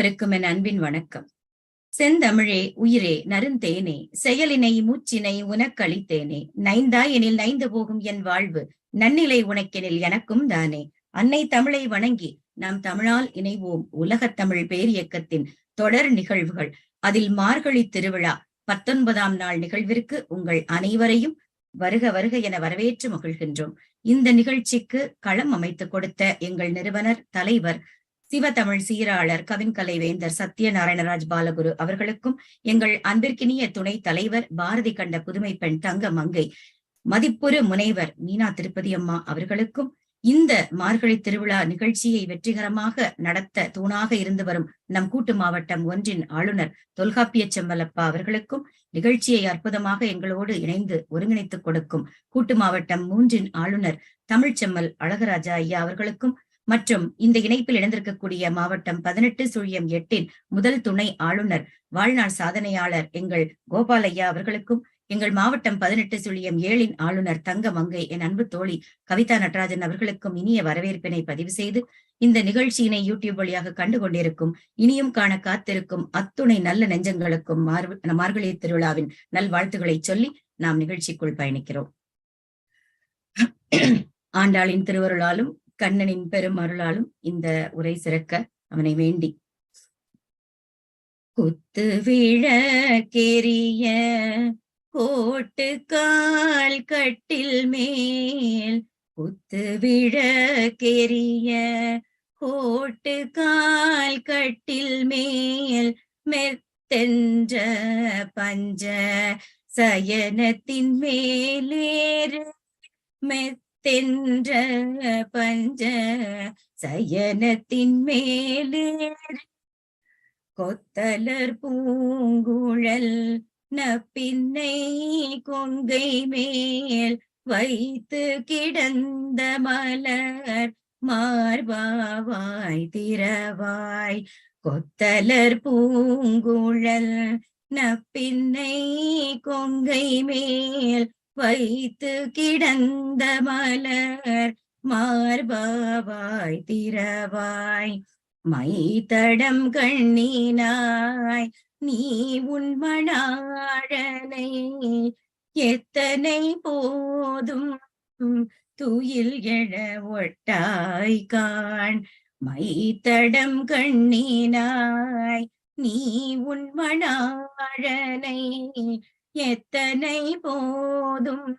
இருக்கும் என் அன்பின் வணக்கம். செந்தமிழே உயிரே நருந்தேனே செயலினை மூச்சினை உனக்களித்தேனே. நைந்தா எனில் நைந்து போகும் என் வாழ்வு நன்னிலை உனக்கெனில் எனக்கும் தானே. அன்னை தமிழை வணங்கி நாம் தமிழால் இணைவோம் உலகத் தமிழ் பேரியக்கத்தின் தொடர் நிகழ்வுகள். அதில் மார்கழி திருவிழா பத்தொன்பதாம் நாள் நிகழ்விற்கு உங்கள் அனைவரையும் வருக வருக என வரவேற்று மகிழ்கின்றோம். இந்த நிகழ்ச்சிக்கு களம் அமைத்துக் கொடுத்த எங்கள் நிறுவனர் தலைவர் சிவதமிழ் சீராளர் கவின்கலை வேந்தர் சத்யநாராயணராஜ் பாலகுரு அவர்களுக்கும் எங்கள் அன்பிற்கினிய துணை தலைவர் பாரதி கண்ட புதுமை பெண் தங்க மங்கை மதிப்புறு முனைவர் மீனா திருப்பதி அம்மா அவர்களுக்கும் இந்த மார்கழி திருவிழா நிகழ்ச்சியை வெற்றிகரமாக நடத்த தூணாக இருந்து வரும் நம் கூட்டு மாவட்டம் ஒன்றின் ஆளுநர் தொல்காப்பிய செம்மலப்பா அவர்களுக்கும் நிகழ்ச்சியை அற்புதமாக எங்களோடு இணைந்து ஒருங்கிணைத்துக் கொடுக்கும் கூட்டு மாவட்டம் மூன்றின் ஆளுநர் தமிழ்ச்செம்மல் அழகராஜா ஐயா அவர்களுக்கும் மற்றும் இந்த இணைப்பில் இணைந்திருக்கக்கூடிய மாவட்டம் பதினெட்டு சுழியம் எட்டின் முதல் துணை ஆளுநர் வாழ்நாள் சாதனையாளர் எங்கள் கோபாலையா அவர்களுக்கும் எங்கள் மாவட்டம் பதினெட்டு சுழியம் ஏழின் ஆளுநர் தங்க மங்கை என் அன்பு தோழி கவிதா நடராஜன் அவர்களுக்கும் இனிய வரவேற்பினை பதிவு செய்து இந்த நிகழ்ச்சியினை யூடியூப் வழியாக கண்டு கொண்டிருக்கும் இனியும் காண காத்திருக்கும் அத்துணை நல்ல நெஞ்சங்களுக்கும் மார்கழி திருவிழாவின் நல்வாழ்த்துக்களை சொல்லி நாம் நிகழ்ச்சிக்குள் பயணிக்கிறோம். ஆண்டாளின் திருவருளாலும் கண்ணனின் பெருமருளாலும் இந்த உரை சிறக்க அவனை வேண்டி. குத்து விழ கெரிய கோட்டு கால் கட்டில் மேல். குத்து விழ கெரிய கோட்டு கால் கட்டில் மேல். மெத்தென்ற பஞ்ச சயனத்தின் மேலேறு. மெத் தென்ற பஞ்ச சயனத்தின் மேலே கொத்தலர் பூங்குழல் நப்பின்னை கொங்கை மேல் வைத்து கிடந்த மலர் மார்பாவாய் திரவாய் கொத்தலர் பூங்குழல் நப்பின்னை கொங்கை மேல் வைத்து கிடந்த மலர் மார்பாவாய் திரவாய் மைத்தடம் கண்ணினாய் நீ உண்மணாழனை எத்தனை போதும் துயில் எழ ஒட்டாய் காண். மைத்தடம் கண்ணினாய் நீ உன் மணாழனை எத்தனை போதும்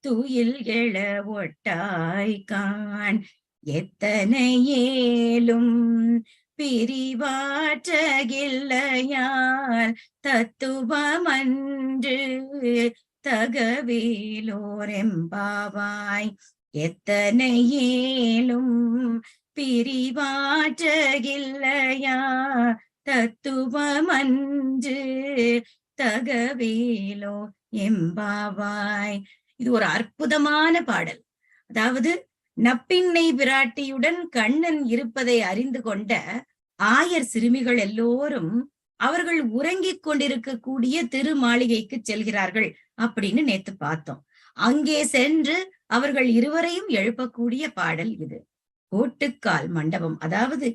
துயில் எழ ஒட்டாய்கான் எத்தனை ஏலும் பிரிவாற்றகில்லையால் தத்துவமன்று தகவேலோரெம்பாவாய். எத்தனை ஏலும் பிரிவாற்றகில்லையா தத்துவமன்று தகவேலோ எம்பாவாய். இது ஒரு அற்புதமான பாடல். அதாவது நப்பின்னை விராட்டியுடன் கண்ணன் இருப்பதை அறிந்து கொண்ட ஆயர் சிறுமிகள் எல்லோரும் அவர்கள் உறங்கிக் கொண்டிருக்கக்கூடிய திரு மாளிகைக்கு செல்கிறார்கள் அப்படின்னு நேத்து பார்த்தோம். அங்கே சென்று அவர்கள் இருவரையும் எழுப்பக்கூடிய பாடல் இது. கோட்டுக்கால் மண்டபம் அதாவது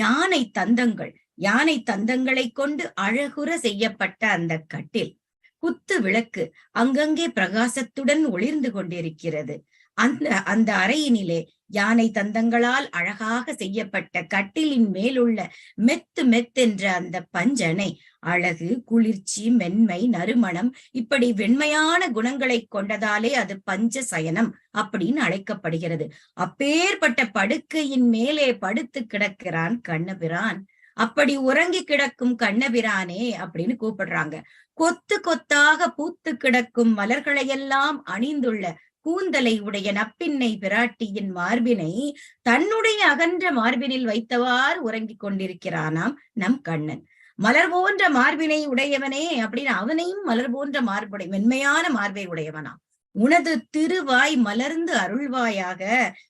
யானை தந்தங்கள் யானை தந்தங்களை கொண்டு அழகுற செய்யப்பட்ட அந்த கட்டில் குத்து விளக்கு அங்கங்கே பிரகாசத்துடன் ஒளிர்ந்து கொண்டிருக்கிறது. அந்த அந்த அறையினிலே யானை தந்தங்களால் அழகாக செய்யப்பட்ட கட்டிலின் மேலுள்ள மெத்து மெத்தென்ற அந்த பஞ்சனை அழகு குளிர்ச்சி மென்மை நறுமணம் இப்படி வெண்மையான குணங்களை கொண்டதாலே அது பஞ்ச சயனம் அப்படின்னு அழைக்கப்படுகிறது. அப்பேற்பட்ட படுக்கையின் மேலே படுத்து கிடக்கிறான் கண்ணபிரான். அப்படி உறங்கி கிடக்கும் கண்ணபிரானே அப்படின்னு கூப்பிடுறாங்க. கொத்து கொத்தாக பூத்து கிடக்கும் மலர்களையெல்லாம் அணிந்துள்ள கூந்தலை உடைய நப்பின்னை பிராட்டியின் மார்பினை தன்னுடைய அகன்ற மார்பினில் வைத்தவாறு உறங்கிக் கொண்டிருக்கிறானாம் நம் கண்ணன். மலர் போன்ற மார்பினை உடையவனே அப்படின்னு அவனையும் மலர் போன்ற மார்புடை மென்மையான மார்பை உடையவனாம். உனது திருவாய் மலர்ந்து அருள்வாயாக.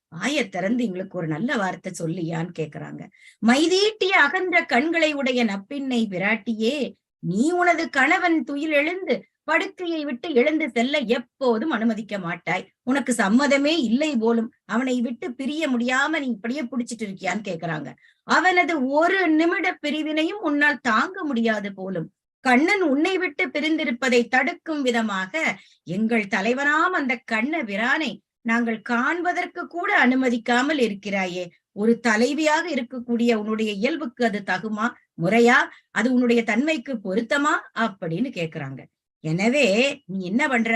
வாய திறந்து எங்களுக்கு ஒரு நல்ல வார்த்தை சொல்லியான்னு கேக்குறாங்க. மைதீட்டிய அகன்ற கண்களை உடைய நப்பின்னை விராட்டியே நீ உனது கணவன் துயில் எழுந்து படுக்கையை விட்டு எழுந்து செல்ல எப்போதும் அனுமதிக்க மாட்டாய். உனக்கு சம்மதமே இல்லை போலும் அவனை விட்டு பிரிய முடியாம நீ இப்படியே பிடிச்சிட்டு இருக்கியான்னு கேக்குறாங்க. அவனது ஒரு நிமிட பிரிவினையும் உன்னால் தாங்க முடியாது போலும். கண்ணன் உன்னை விட்டு பிரிந்திருப்பதை தடுக்கும் விதமாக எங்கள் தலைவனாம் அந்த கண்ண விரானை நாங்கள் காண்பதற்கு கூட அனுமதிக்காமல் இருக்கிறாயே. ஒரு தலைவியாக இருக்கக்கூடிய உன்னுடைய இயல்புக்கு அது தகுமா? முறையா? அது உன்னுடைய தன்மைக்கு பொருத்தமா? அப்படின்னு கேக்குறாங்க. எனவே நீ என்ன பண்ற?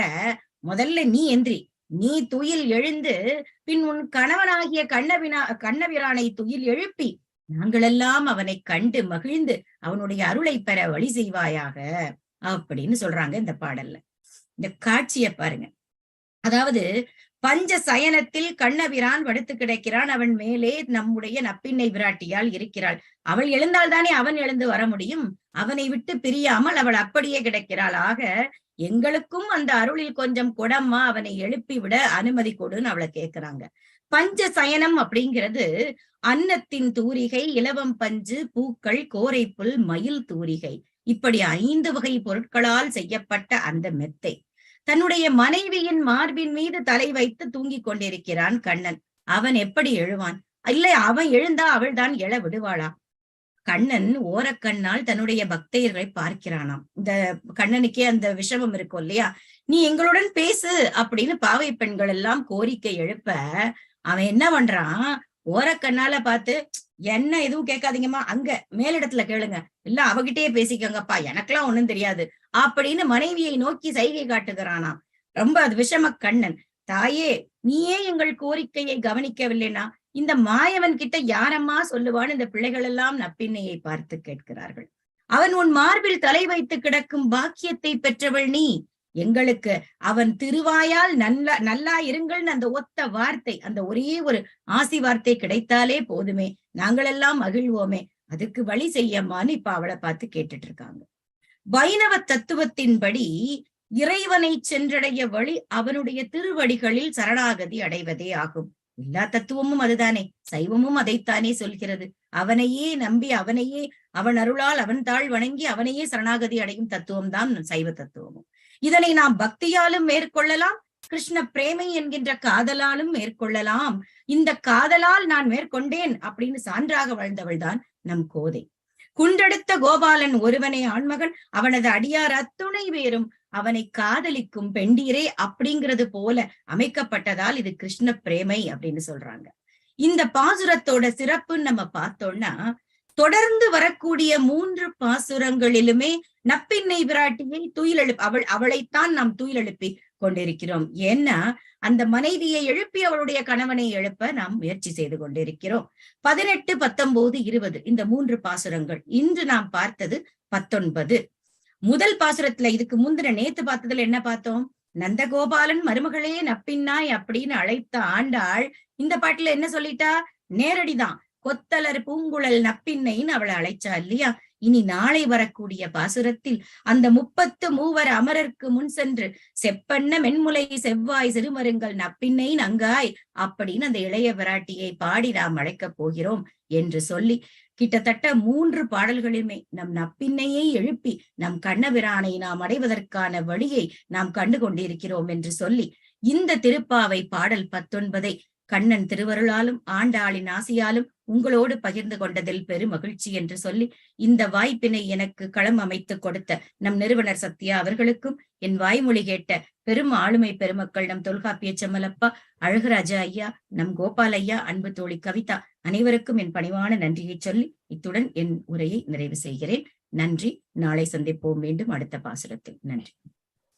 முதல்ல நீ எந்திரி. நீ துயில் எழுந்து பின் உன் கணவனாகிய கண்ணவினா கண்ணவிரானை துயில் எழுப்பி நாங்களெல்லாம் அவனை கண்டு மகிழ்ந்து அவனுடைய அருளை பெற வழி செய்வாயாக அப்படின்னு சொல்றாங்க இந்த பாடல்ல. இந்த காட்சிய பாருங்க. அதாவது பஞ்ச சயனத்தில் கண்ணபிரான் படுத்து கிடக்கிறான். அவன் மேலே நம்முடைய நப்பின்னை விராட்டியால் இருக்கிறாள். அவள் எழுந்தால் தானே அவன் எழுந்து வர முடியும். அவனை விட்டு பிரியாமல் அவள் அப்படியே கிடக்கிறாள். ஆக எங்களுக்கும் அந்த அருளில் கொஞ்சம் கொடம்மா அவனை எழுப்பி விட அனுமதி கொடுன்னு அவளை கேட்கிறாங்க பஞ்ச சயனம் அப்படிங்கிறது அன்னத்தின் தூரிகை இலவம் பஞ்சு பூக்கள் கோரைப்புல் மயில் தூரிகை. இப்படி ஐந்து வகை பொருட்களால் செய்யப்பட்ட அந்த மெத்தை. தன்னுடைய மனைவியின் மார்பின் மீது தலை வைத்து தூங்கிக் கொண்டிருக்கிறான் கண்ணன். அவன் எப்படி எழுவான்? இல்லை அவன் எழுந்தா அவள் தான் எழ விடுவாளா? கண்ணன் ஓரக்கண்ணால் தன்னுடைய பக்தையர்களை பார்க்கிறானாம். இந்த கண்ணனுக்கே அந்த விஷமம் இருக்கும் இல்லையா? நீ எங்களுடன் பேசு அப்படின்னு பாவை பெண்கள் எல்லாம் கோரிக்கை எழுப்ப அவன் என்ன பண்றான்? ஓரக்கண்ணால பார்த்து என்ன எதுவும் கேட்காதீங்கம்மா அங்க மேலிடத்துல கேளுங்க. இல்ல அவகிட்டயே பேசிக்கங்கப்பா எனக்கெல்லாம் ஒண்ணும் தெரியாது. அப்படின்னு மனைவியை நோக்கி சைகை காட்டுகிறானாம். ரொம்ப அது விஷம கண்ணன். தாயே நீயே எங்கள் கோரிக்கையை கவனிக்கவில்லைனா இந்த மாயவன் கிட்ட யாரம்மா சொல்லுவான்னு இந்த பிள்ளைகள் எல்லாம் நப்பின்னையை பார்த்து கேட்கிறார்கள். அவன் உன் மார்பில் தலை வைத்து கிடக்கும் பாக்கியத்தை பெற்றவள் நீ. எங்களுக்கு அவன் திருவாயால் நல்லா நல்லா இருங்கள்னு அந்த ஒத்த வார்த்தை அந்த ஒரே ஒரு ஆசி வார்த்தை கிடைத்தாலே போதுமே. நாங்களெல்லாம் மகிழ்வோமே. அதுக்கு வழி செய்யம்மான்னு இப்ப அவளை பார்த்து கேட்டுட்டு இருக்காங்க வைணவ தத்துவத்தின்படி இறைவனை சென்றடைய வழி அவனுடைய திருவடிகளில் சரணாகதி அடைவதே ஆகும். எல்லா தத்துவமும் அதுதானே. சைவமும் அதைத்தானே சொல்கிறது. அவனையே நம்பி அவனையே அவன் அருளால் அவன் தாழ் வணங்கி அவனையே சரணாகதி அடையும் தத்துவம் தான் சைவ தத்துவமும். இதனை நாம் பக்தியாலும் மேற்கொள்ளலாம் கிருஷ்ண பிரேமை என்கின்ற காதலாலும் மேற்கொள்ளலாம். இந்த காதலால் நான் மேற்கொண்டேன் அப்படின்னு சான்றாக வாழ்ந்தவள் தான் நம் கோதை. குண்டெடுத்த கோபாலன் ஒருவனே ஆண்மகன் அவனது அடியார் அத்துணை வேறும் அவனை காதலிக்கும் பெண்டீரே அப்படிங்கிறது போல அமைக்கப்பட்டதால் இது கிருஷ்ண பிரேமை அப்படின்னு சொல்றாங்க. இந்த பாசுரத்தோட சிறப்புன்னு நம்ம பார்த்தோம்னா தொடர்ந்து வரக்கூடிய மூன்று பாசுரங்களிலுமே நப்பின்னை விராட்டியை துயிலெழுப்பு அவள் அவளைத்தான் நாம் துயிலெழுப்பி கொண்டிருக்கிறோம். ஏன்னா அந்த மனைவியை எழுப்பி அவளுடைய கணவனை எழுப்ப நாம் முயற்சி செய்து கொண்டிருக்கிறோம். பதினெட்டு பத்தொன்பது இருபது இந்த மூன்று பாசுரங்கள். இன்று நாம் பார்த்தது பத்தொன்பது. முதல் பாசுரத்துல இதுக்கு முந்தின நேத்து பார்த்ததுல என்ன பார்த்தோம்? நந்தகோபாலன் மருமகளே நப்பின்னாய் அப்படின்னு அழைத்த ஆண்டாள் இந்த பாட்டுல என்ன சொல்லிட்டா? நேரடிதான். கொத்தலர் பூங்குழல் நப்பின்னைன்னு அவளை அழைச்சா இல்லையா? இனி நாளை வரக்கூடிய பாசுரத்தில் அந்த முப்பத்து மூவர் அமரர்க்கு முன் சென்று செப்பண்ண மென்முலை செவ்வாய் சிறுமருங்கள் நப்பின்னை நங்காய் அப்படின்னு அந்த இளைய விராட்டியை பாடி நாம் அழைக்கப் போகிறோம் என்று சொல்லி கிட்டத்தட்ட மூன்று பாடல்களுமே நம் நப்பின்னையை எழுப்பி நம் கண்ணபிரானை நாம் அடைவதற்கான வழியை நாம் கண்டு கொண்டிருக்கிறோம் என்று சொல்லி இந்த திருப்பாவை பாடல் பத்தொன்பதை கண்ணன் திருவருளாலும் ஆண்டாளின் ஆசியாலும் உங்களோடு பகிர்ந்து கொண்டதில் பெருமகிழ்ச்சி என்று சொல்லி இந்த வாய்ப்பினை எனக்கு களம் அமைத்து கொடுத்த நம் நிறுவனர் சத்யா அவர்களுக்கும் என் வாய்மொழி கேட்ட பெரும் ஆளுமை பெருமக்கள் நம் தொல்காப்பிய செம்மலப்பா அழகுராஜா ஐயா நம் கோபால் ஐயா அன்பு தோழி கவிதா அனைவருக்கும் என் பணிவான நன்றியை சொல்லி இத்துடன் என் உரையை நிறைவு செய்கிறேன். நன்றி. நாளை சந்திப்போம். மீண்டும் அடுத்த பாசுரத்தில். நன்றி.